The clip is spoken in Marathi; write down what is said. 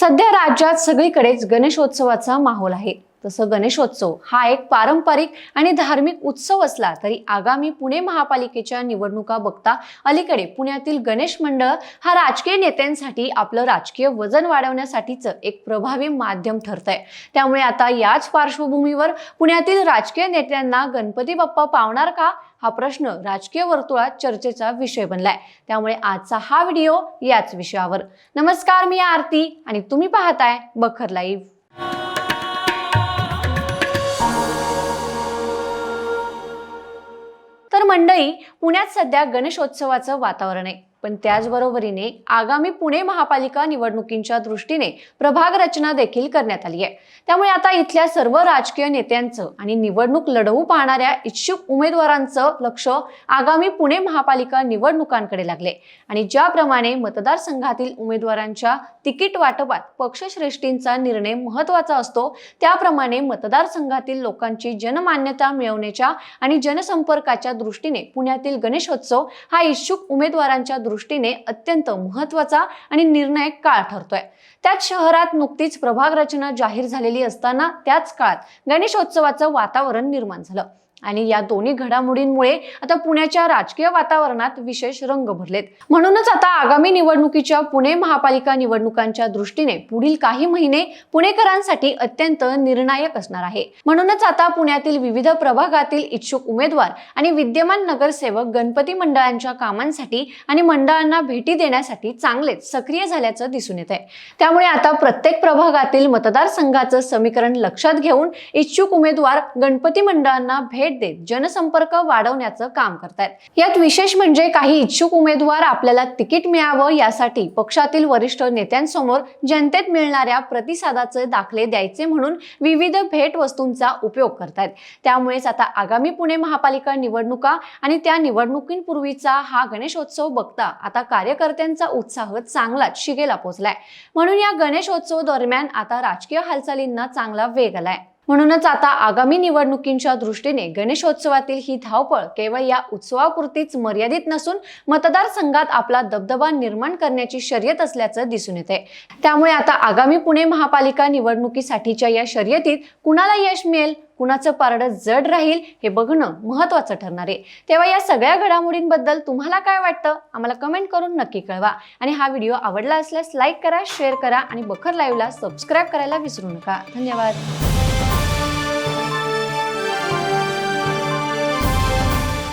सध्या राज्यात सगळीकडेच गणेशोत्सवाचा माहोल आहे. तसं गणेशोत्सव हा एक पारंपरिक आणि धार्मिक उत्सव असला तरी आगामी पुणे महापालिकेच्या निवडणुका बघता अलीकडे पुण्यातील गणेश मंडळ हा राजकीय नेत्यांसाठी आपलं राजकीय वजन वाढवण्यासाठीचं एक प्रभावी माध्यम ठरत आहे त्यामुळे आता याच पार्श्वभूमीवर पुण्यातील राजकीय नेत्यांना गणपती बाप्पा पावणार का? हा प्रश्न राजकीय वर्तुळात चर्चेचा विषय बनलाय. त्यामुळे आजचा हा व्हिडिओ याच विषयावर. नमस्कार मी आरती आणि तुम्ही पाहताय बखर लाईव्ह. मंडळी पुण्यात सध्या गणेशोत्सवाचं वातावरण आहे. पण त्याचबरोबरीने आगामी पुणे महापालिका निवडणुकींच्या दृष्टीने प्रभाग रचना देखील करण्यात आली आहे. त्यामुळे आता इथल्या सर्व राजकीय नेत्यांचं आणि निवडणूक लढवू पाहणाऱ्या इच्छुक उमेदवारांचं लक्ष आगामी पुणे महापालिका निवडणुकांकडे लागले. आणि ज्याप्रमाणे मतदारसंघातील उमेदवारांच्या तिकीट वाटपात पक्षश्रेष्ठींचा निर्णय महत्त्वाचा असतो त्याप्रमाणे मतदारसंघातील लोकांची जनमान्यता मिळवण्याच्या आणि जनसंपर्काच्या दृष्टीने पुण्यातील गणेशोत्सव हा इच्छुक उमेदवारांच्या दृष्टीने अत्यंत महत्त्वाचा आणि निर्णायक काळ ठरतोय. त्याच शहरात नुकतीच प्रभाग रचना जाहीर झालेली असताना त्याच काळात गणेशोत्सवाचं वातावरण निर्माण झालं. आणि या दोन्ही घडामोडींमुळे आता पुण्याच्या राजकीय वातावरणात विशेष रंग भरलेत. म्हणूनच आता आगामी निवडणुकीच्या पुणे महापालिका निवडणुकांच्या दृष्टीने पुढील काही महिने पुणेकरांसाठी अत्यंत निर्णायक असणार आहे. म्हणूनच आता पुण्यातील विविध प्रभागातील इच्छुक उमेदवार आणि विद्यमान नगरसेवक गणपती मंडळांच्या कामांसाठी आणि मंडळांना भेटी देण्यासाठी चांगलेच सक्रिय झाल्याचं दिसून येत आहे त्यामुळे आता प्रत्येक प्रभागातील मतदारसंघाचं समीकरण लक्षात घेऊन इच्छुक उमेदवार गणपती मंडळांना भेट देत जनसंपर्क वाढवण्याचं काम करतायत. यात विशेष म्हणजे काही इच्छुक उमेदवार आपल्याला तिकीट मिळावं यासाठी पक्षातील वरिष्ठ नेत्यांसमोर जनतेत मिळणाऱ्या प्रतिसादाचे दाखले द्यायचे म्हणून विविध भेट वस्तूंचा उपयोग करतायत. त्यामुळेच आता आगामी पुणे महापालिका निवडणुका आणि त्या निवडणुकींपूर्वीचा हा गणेशोत्सव बघता आता कार्यकर्त्यांचा उत्साह चांगलाच शिगेला पोचलाय. म्हणून या गणेशोत्सव दरम्यान आता राजकीय हालचालींना चांगला वेग आलाय. म्हणूनच आता आगामी निवडणुकींच्या दृष्टीने गणेशोत्सवातील ही धावपळ केवळ या उत्सवापुरतीच मर्यादित नसून मतदारसंघात आपला दबदबा निर्माण करण्याची शर्यत असल्याचं दिसून येते. त्यामुळे आता आगामी पुणे महापालिका निवडणुकीसाठीच्या या शर्यतीत कुणाला यश मिळेल कुणाचं पारडं जड राहील हे बघणं महत्वाचं ठरणार आहे. तेव्हा या सगळ्या घडामोडींबद्दल तुम्हाला काय वाटतं? आम्हाला कमेंट करून नक्की कळवा. आणि हा व्हिडिओ आवडला असल्यास लाईक करा शेअर करा आणि बखर लाईव्हला सबस्क्राईब करायला विसरू नका. धन्यवाद.